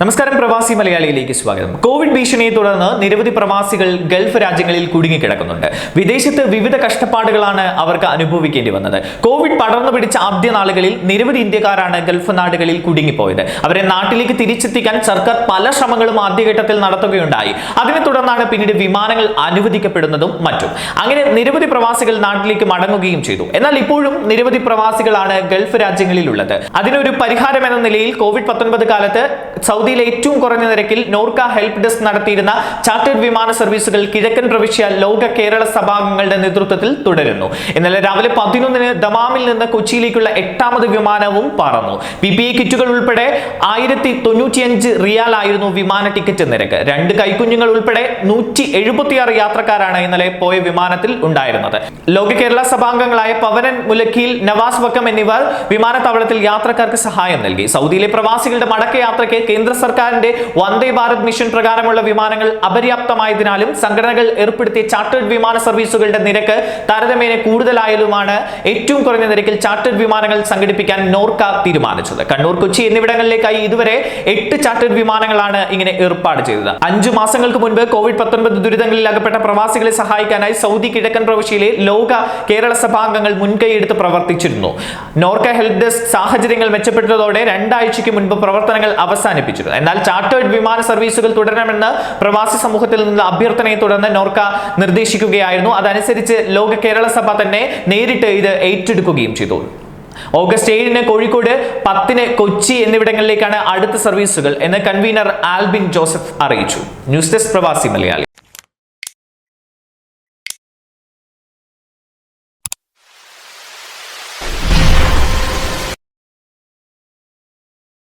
നമസ്കാരം പ്രവാസി മലയാളിയിലേക്ക് സ്വാഗതം. കോവിഡ് ഭീഷണിയെ തുടർന്ന് നിരവധി പ്രവാസികൾ ഗൾഫ് രാജ്യങ്ങളിൽ കുടുങ്ങിക്കിടക്കുന്നുണ്ട്. വിദേശത്ത് വിവിധ കഷ്ടപ്പാടുകളാണ് അവർക്ക് അനുഭവിക്കേണ്ടി വന്നത്. കോവിഡ് പടർന്നു പിടിച്ച ആദ്യ നാളുകളിൽ നിരവധി ഇന്ത്യക്കാരാണ് ഗൾഫ് നാടുകളിൽ കുടുങ്ങിപ്പോയത്. അവരെ നാട്ടിലേക്ക് തിരിച്ചെത്തിക്കാൻ സർക്കാർ പല ശ്രമങ്ങളും ആദ്യഘട്ടത്തിൽ നടത്തുകയുണ്ടായി. അതിനെ തുടർന്നാണ് പിന്നീട് വിമാനങ്ങൾ അനുവദിക്കപ്പെടുന്നതും മറ്റും. അങ്ങനെ നിരവധി പ്രവാസികൾ നാട്ടിലേക്ക് മടങ്ങുകയും ചെയ്തു. എന്നാൽ ഇപ്പോഴും നിരവധി പ്രവാസികളാണ് ഗൾഫ് രാജ്യങ്ങളിൽ ഉള്ളത് അതിനൊരു പരിഹാരം എന്ന നിലയിൽ കോവിഡ് പത്തൊൻപത് കാലത്ത് സൗദിയിലെ ഏറ്റവും കുറഞ്ഞ നിരക്കിൽ നോർക്ക ഹെൽപ്പ് ഡെസ്ക് നടത്തിയിരുന്ന ചാർട്ടേഡ് വിമാന സർവീസുകൾ കിഴക്കൻ പ്രവിശ്യ ലോക കേരള സഭാംഗങ്ങളുടെ നേതൃത്വത്തിൽ തുടരുന്നു. ഇന്നലെ രാവിലെ പതിനൊന്നിന് ദമാമിൽ നിന്ന് കൊച്ചിയിലേക്കുള്ള എട്ടാമത് വിമാനവും പറന്നു. പി പി കിറ്റുകൾ ഉൾപ്പെടെ ആയിരത്തി തൊണ്ണൂറ്റിയഞ്ച് റിയാൽ ആയിരുന്നു വിമാന ടിക്കറ്റ് നിരക്ക്. രണ്ട് കൈക്കുഞ്ഞുങ്ങൾ ഉൾപ്പെടെ നൂറ്റി എഴുപത്തിയാറ് യാത്രക്കാരാണ് ഇന്നലെ പോയ വിമാനത്തിൽ ഉണ്ടായിരുന്നത്. ലോക കേരള സഭാംഗങ്ങളായ പവനൻ മുലക്കിയിൽ നവാസ് വക്കം എന്നിവർ വിമാനത്താവളത്തിൽ യാത്രക്കാർക്ക് സഹായം നൽകി. സൗദിയിലെ പ്രവാസികളുടെ മടക്കയാത്രയ്ക്ക് കേന്ദ്ര സർക്കാരിന്റെ വന്ദേ ഭാരത് മിഷൻ പ്രകാരമുള്ള വിമാനങ്ങൾ അപര്യാപ്തമായതിനാലും സംഘടനകൾ ഏർപ്പെടുത്തിയ ചാർട്ടേഡ് വിമാന സർവീസുകളുടെ നിരക്ക് താരതമ്യേന കൂടുതലായാലുമാണ് ഏറ്റവും കുറഞ്ഞ നിരക്കിൽ ചാർട്ടേഡ് വിമാനങ്ങൾ സംഘടിപ്പിക്കാൻ നോർക്ക തീരുമാനിച്ചത്. കണ്ണൂർ കൊച്ചി എന്നിവിടങ്ങളിലേക്കായി ഇതുവരെ എട്ട് ചാർട്ടേഡ് വിമാനങ്ങളാണ് ഇങ്ങനെ ഏർപ്പാട് ചെയ്തത്. അഞ്ചു മാസങ്ങൾക്ക് മുൻപ് കോവിഡ് പത്തൊൻപത് ദുരിതങ്ങളിൽ അകപ്പെട്ട പ്രവാസികളെ സഹായിക്കാനായി സൗദി കിഴക്കൻ പ്രവിശ്യയിലെ ലോക കേരള സഭാംഗങ്ങൾ മുൻകൈയെടുത്ത് പ്രവർത്തിച്ചിരുന്നു. നോർക്ക ഹെൽപ് ഡെസ്ക് സാഹചര്യങ്ങൾ മെച്ചപ്പെട്ടതോടെ രണ്ടാഴ്ചയ്ക്ക് മുൻപ് പ്രവർത്തനങ്ങൾ അവസാനിപ്പിച്ചിരുന്നു എന്നാൽ ചാർട്ടേഡ് വിമാന സർവീസുകൾ തുടരണമെന്ന് പ്രവാസി സമൂഹത്തിൽ നിന്ന് അഭ്യർത്ഥനയെ തുടർന്ന് നോർക്ക നിർദ്ദേശിക്കുകയായിരുന്നു. അതനുസരിച്ച് ലോക കേരള സഭ തന്നെ നേരിട്ട് ഇത് ഏറ്റെടുക്കുകയും ചെയ്തു. ഓഗസ്റ്റ് ഏഴിന് കോഴിക്കോട് പത്തിന് കൊച്ചി എന്നിവിടങ്ങളിലേക്കാണ് അടുത്ത സർവീസുകൾ എന്ന് കൺവീനർ ആൽബിൻ ജോസഫ് അറിയിച്ചു. News desk Pravasi Malayali.